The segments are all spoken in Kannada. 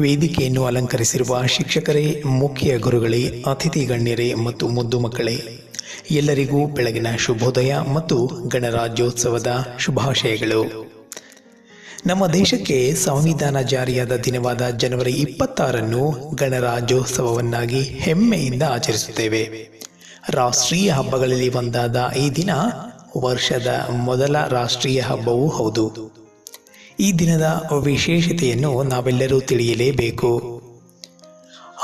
ವೇದಿಕೆಯನ್ನು ಅಲಂಕರಿಸಿರುವ ಶಿಕ್ಷಕರೇ, ಮುಖ್ಯ ಗುರುಗಳೇ, ಅತಿಥಿ ಗಣ್ಯರೇ ಮತ್ತು ಮುದ್ದು ಮಕ್ಕಳೇ, ಎಲ್ಲರಿಗೂ ಬೆಳಗಿನ ಶುಭೋದಯ ಮತ್ತು ಗಣರಾಜ್ಯೋತ್ಸವದ ಶುಭಾಶಯಗಳು. ನಮ್ಮ ದೇಶಕ್ಕೆ ಸಂವಿಧಾನ ಜಾರಿಯಾದ ದಿನವಾದ ಜನವರಿ ಇಪ್ಪತ್ತಾರನ್ನು ಗಣರಾಜ್ಯೋತ್ಸವವನ್ನಾಗಿ ಹೆಮ್ಮೆಯಿಂದ ಆಚರಿಸುತ್ತೇವೆ. ರಾಷ್ಟ್ರೀಯ ಹಬ್ಬಗಳಲ್ಲಿ ಒಂದಾದ ಈ ದಿನ ವರ್ಷದ ಮೊದಲ ರಾಷ್ಟ್ರೀಯ ಹಬ್ಬವೂ ಹೌದು. ಈ ದಿನದ ವಿಶೇಷತೆಯನ್ನು ನಾವೆಲ್ಲರೂ ತಿಳಿಯಲೇಬೇಕು.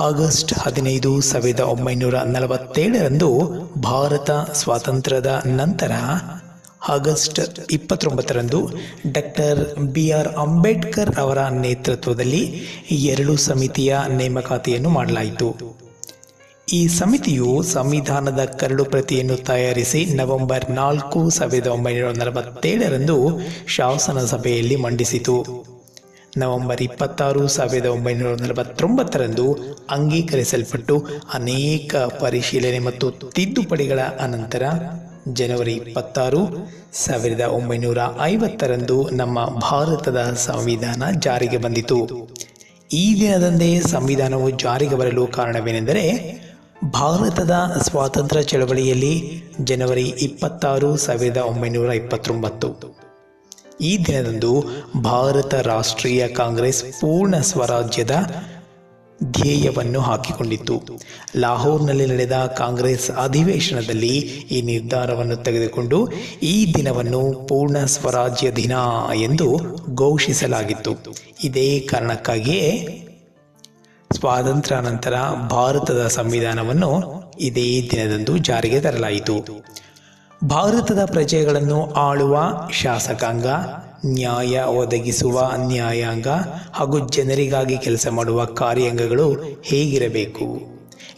ಆಗಸ್ಟ್ ಹದಿನೈದು ಸಾವಿರದ ಒಂಬೈನೂರ ನಲವತ್ತೇಳರಂದು ಭಾರತ ಸ್ವಾತಂತ್ರ್ಯದ ನಂತರ ಆಗಸ್ಟ್ ಇಪ್ಪತ್ತೊಂಬತ್ತರಂದು ಡಾಕ್ಟರ್ ಬಿ ಆರ್ ಅಂಬೇಡ್ಕರ್ ಅವರ ನೇತೃತ್ವದಲ್ಲಿ ಎರಡು ಸಮಿತಿಯ ನೇಮಕಾತಿಯನ್ನು ಮಾಡಲಾಯಿತು. ಈ ಸಮಿತಿಯು ಸಂವಿಧಾನದ ಕರಡು ಪ್ರತಿಯನ್ನು ತಯಾರಿಸಿ ನವೆಂಬರ್ ನಾಲ್ಕು, ಸಾವಿರದ ಒಂಬೈನೂರ ನಲವತ್ತೇಳರಂದು ಶಾಸನ ಸಭೆಯಲ್ಲಿ ಮಂಡಿಸಿತು. ನವೆಂಬರ್ ಇಪ್ಪತ್ತಾರು, ಸಾವಿರದ ಒಂಬೈನೂರ ನಲವತ್ತೊಂಬತ್ತರಂದು ಅಂಗೀಕರಿಸಲ್ಪಟ್ಟು ಅನೇಕ ಪರಿಶೀಲನೆ ಮತ್ತು ತಿದ್ದುಪಡಿಗಳ ಅನಂತರ ಜನವರಿ ಇಪ್ಪತ್ತಾರು, ಸಾವಿರದ ಒಂಬೈನೂರ ಐವತ್ತರಂದು ನಮ್ಮ ಭಾರತದ ಸಂವಿಧಾನ ಜಾರಿಗೆ ಬಂದಿತು. ಈ ದಿನದಂದೇ ಸಂವಿಧಾನವು ಜಾರಿಗೆ ಬರಲು ಕಾರಣವೇನೆಂದರೆ ಭಾರತದ ಸ್ವಾತಂತ್ರ್ಯ ಚಳವಳಿಯಲ್ಲಿ ಜನವರಿ ಇಪ್ಪತ್ತಾರು ಸಾವಿರದ ಒಂಬೈನೂರ ಇಪ್ಪತ್ತೊಂಬತ್ತು. ಈ ದಿನದಂದು ಭಾರತ ರಾಷ್ಟ್ರೀಯ ಕಾಂಗ್ರೆಸ್ ಪೂರ್ಣ ಸ್ವರಾಜ್ಯದ ಧ್ಯೇಯವನ್ನು ಹಾಕಿಕೊಂಡಿತ್ತು. ಲಾಹೋರ್ನಲ್ಲಿ ನಡೆದ ಕಾಂಗ್ರೆಸ್ ಅಧಿವೇಶನದಲ್ಲಿ ಈ ನಿರ್ಧಾರವನ್ನು ತೆಗೆದುಕೊಂಡು ಈ ದಿನವನ್ನು ಪೂರ್ಣ ಸ್ವರಾಜ್ಯ ದಿನ ಎಂದು ಘೋಷಿಸಲಾಗಿತ್ತು. ಇದೇ ಕಾರಣಕ್ಕಾಗಿಯೇ ಸ್ವಾತಂತ್ರ್ಯ ನಂತರ ಭಾರತದ ಸಂವಿಧಾನವನ್ನು ಇದೇ ದಿನದಂದು ಜಾರಿಗೆ ತರಲಾಯಿತು. ಭಾರತದ ಪ್ರಜೆಗಳನ್ನು ಆಳುವ ಶಾಸಕಾಂಗ, ನ್ಯಾಯ ಒದಗಿಸುವ ನ್ಯಾಯಾಂಗ ಹಾಗೂ ಜನರಿಗಾಗಿ ಕೆಲಸ ಮಾಡುವ ಕಾರ್ಯಾಂಗಗಳು ಹೇಗಿರಬೇಕು?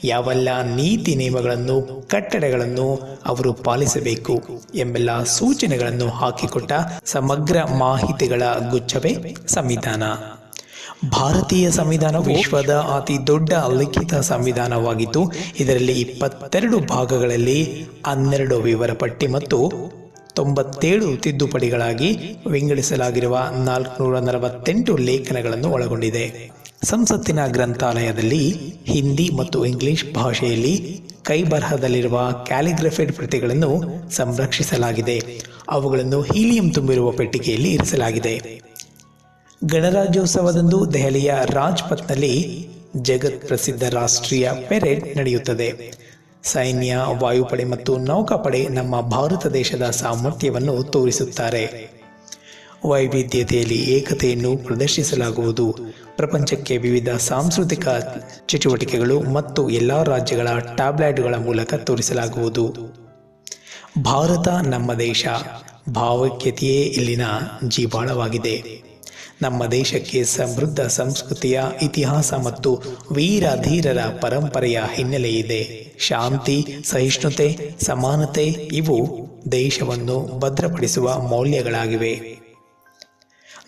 ಯಾವೆಲ್ಲ ನೀತಿ ನಿಯಮಗಳನ್ನು, ಕಟ್ಟಡಗಳನ್ನು ಅವರು ಪಾಲಿಸಬೇಕು ಎಂಬೆಲ್ಲ ಸೂಚನೆಗಳನ್ನು ಹಾಕಿಕೊಟ್ಟ ಸಮಗ್ರ ಮಾಹಿತಿಗಳ ಗುಚ್ಛವೇ ಸಂವಿಧಾನ. ಭಾರತೀಯ ಸಂವಿಧಾನ ವಿಶ್ವದ ಅತಿ ದೊಡ್ಡ ಲಿಖಿತ ಸಂವಿಧಾನವಾಗಿದ್ದು, ಇದರಲ್ಲಿ ಇಪ್ಪತ್ತೆರಡು ಭಾಗಗಳಲ್ಲಿ ಹನ್ನೆರಡು ವಿವರ ಪಟ್ಟಿ ಮತ್ತು ತೊಂಬತ್ತೇಳು ತಿದ್ದುಪಡಿಗಳಾಗಿ ವಿಂಗಡಿಸಲಾಗಿರುವ ನಾಲ್ಕುನೂರ ನಲವತ್ತೆಂಟು ಲೇಖನಗಳನ್ನು ಒಳಗೊಂಡಿದೆ. ಸಂಸತ್ತಿನ ಗ್ರಂಥಾಲಯದಲ್ಲಿ ಹಿಂದಿ ಮತ್ತು ಇಂಗ್ಲಿಷ್ ಭಾಷೆಯಲ್ಲಿ ಕೈಬರಹದಲ್ಲಿರುವ ಕ್ಯಾಲಿಗ್ರಫೆಡ್ ಪ್ರತಿಗಳನ್ನು ಸಂರಕ್ಷಿಸಲಾಗಿದೆ. ಅವುಗಳನ್ನು ಹೀಲಿಯಂ ತುಂಬಿರುವ ಪೆಟ್ಟಿಗೆಯಲ್ಲಿ ಇರಿಸಲಾಗಿದೆ. ಗಣರಾಜ್ಯೋತ್ಸವದಂದು ದೆಹಲಿಯ ರಾಜ್ಪಥ್ನಲ್ಲಿ ಜಗತ್ ಪ್ರಸಿದ್ಧ ರಾಷ್ಟ್ರೀಯ ಪೆರೇಡ್ ನಡೆಯುತ್ತದೆ. ಸೈನ್ಯ, ವಾಯುಪಡೆ ಮತ್ತು ನೌಕಾಪಡೆ ನಮ್ಮ ಭಾರತ ದೇಶದ ಸಾಮರ್ಥ್ಯವನ್ನು ತೋರಿಸುತ್ತಾರೆ. ವೈವಿಧ್ಯತೆಯಲ್ಲಿ ಏಕತೆಯನ್ನು ಪ್ರದರ್ಶಿಸಲಾಗುವುದು. ಪ್ರಪಂಚಕ್ಕೆ ವಿವಿಧ ಸಾಂಸ್ಕೃತಿಕ ಚಟುವಟಿಕೆಗಳು ಮತ್ತು ಎಲ್ಲ ರಾಜ್ಯಗಳ ಟ್ಯಾಬ್ಲೆಟ್ಗಳ ಮೂಲಕ ತೋರಿಸಲಾಗುವುದು. ಭಾರತ ನಮ್ಮ ದೇಶ. ಭಾವೈಕ್ಯತೆಯೇ ಇಲ್ಲಿನ ಜೀವಾಳವಾಗಿದೆ. ನಮ್ಮ ದೇಶಕ್ಕೆ ಸಮೃದ್ಧ ಸಂಸ್ಕೃತಿಯ ಇತಿಹಾಸ ಮತ್ತು ವೀರ ಧೀರರ ಪರಂಪರೆಯ ಹಿನ್ನೆಲೆಯಿದೆ ಶಾಂತಿ, ಸಹಿಷ್ಣುತೆ, ಸಮಾನತೆ ಇವು ದೇಶವನ್ನು ಭದ್ರಪಡಿಸುವ ಮೌಲ್ಯಗಳಾಗಿವೆ.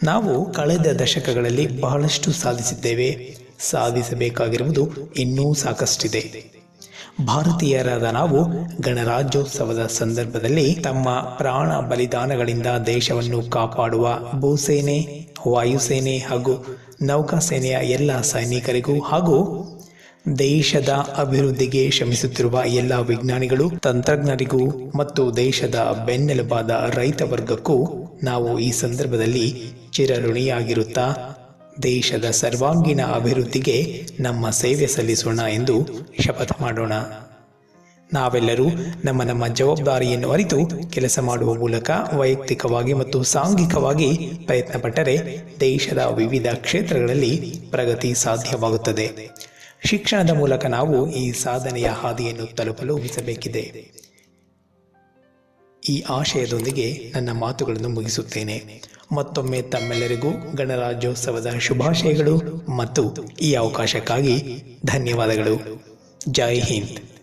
ನಾವು ಕಳೆದ ದಶಕಗಳಲ್ಲಿ ಬಹಳಷ್ಟು ಸಾಧಿಸಿದ್ದೇವೆ. ಸಾಧಿಸಬೇಕಾಗಿರುವುದು ಇನ್ನೂ ಸಾಕಷ್ಟಿದೆ. ಭಾರತೀಯರಾದ ನಾವು ಗಣರಾಜ್ಯೋತ್ಸವದ ಸಂದರ್ಭದಲ್ಲಿ ತಮ್ಮ ಪ್ರಾಣ ಬಲಿದಾನಗಳಿಂದ ದೇಶವನ್ನು ಕಾಪಾಡುವ ಭೂಸೇನೆ ವಾಯುಸೇನೆ ಹಾಗೂ ನೌಕಾಸೇನೆಯ ಎಲ್ಲ ಸೈನಿಕರಿಗೂ ಹಾಗೂ ದೇಶದ ಅಭಿವೃದ್ಧಿಗೆ ಶ್ರಮಿಸುತ್ತಿರುವ ಎಲ್ಲ ವಿಜ್ಞಾನಿಗಳು, ತಂತ್ರಜ್ಞರಿಗೂ ಮತ್ತು ದೇಶದ ಬೆನ್ನೆಲುಬಾದ ರೈತ ವರ್ಗಕ್ಕೂ ನಾವು ಈ ಸಂದರ್ಭದಲ್ಲಿ ಚಿರಋಣಿಯಾಗಿರುತ್ತಾ, ದೇಶದ ಸರ್ವಾಂಗೀಣ ಅಭಿವೃದ್ಧಿಗೆ ನಮ್ಮ ಸೇವೆ ಸಲ್ಲಿಸೋಣ ಎಂದು ಶಪಥ ಮಾಡೋಣ. ನಾವೆಲ್ಲರೂ ನಮ್ಮ ನಮ್ಮ ಜವಾಬ್ದಾರಿಯನ್ನು ಅರಿತು ಕೆಲಸ ಮಾಡುವ ಮೂಲಕ ವೈಯಕ್ತಿಕವಾಗಿ ಮತ್ತು ಸಾಂಘಿಕವಾಗಿ ಪ್ರಯತ್ನಪಟ್ಟರೆ ದೇಶದ ವಿವಿಧ ಕ್ಷೇತ್ರಗಳಲ್ಲಿ ಪ್ರಗತಿ ಸಾಧ್ಯವಾಗುತ್ತದೆ. ಶಿಕ್ಷಣದ ಮೂಲಕ ನಾವು ಈ ಸಾಧನೆಯ ಹಾದಿಯನ್ನು ತಲುಪಲು ಶ್ರಮಿಸಬೇಕಿದೆ ಈ ಆಶಯದೊಂದಿಗೆ ನನ್ನ ಮಾತುಗಳನ್ನು ಮುಗಿಸುತ್ತೇನೆ. ಮತ್ತೊಮ್ಮೆ ತಮ್ಮೆಲ್ಲರಿಗೂ ಗಣರಾಜ್ಯೋತ್ಸವದ ಶುಭಾಶಯಗಳು ಮತ್ತು ಈ ಅವಕಾಶಕ್ಕಾಗಿ ಧನ್ಯವಾದಗಳು. ಜೈ ಹಿಂದ್.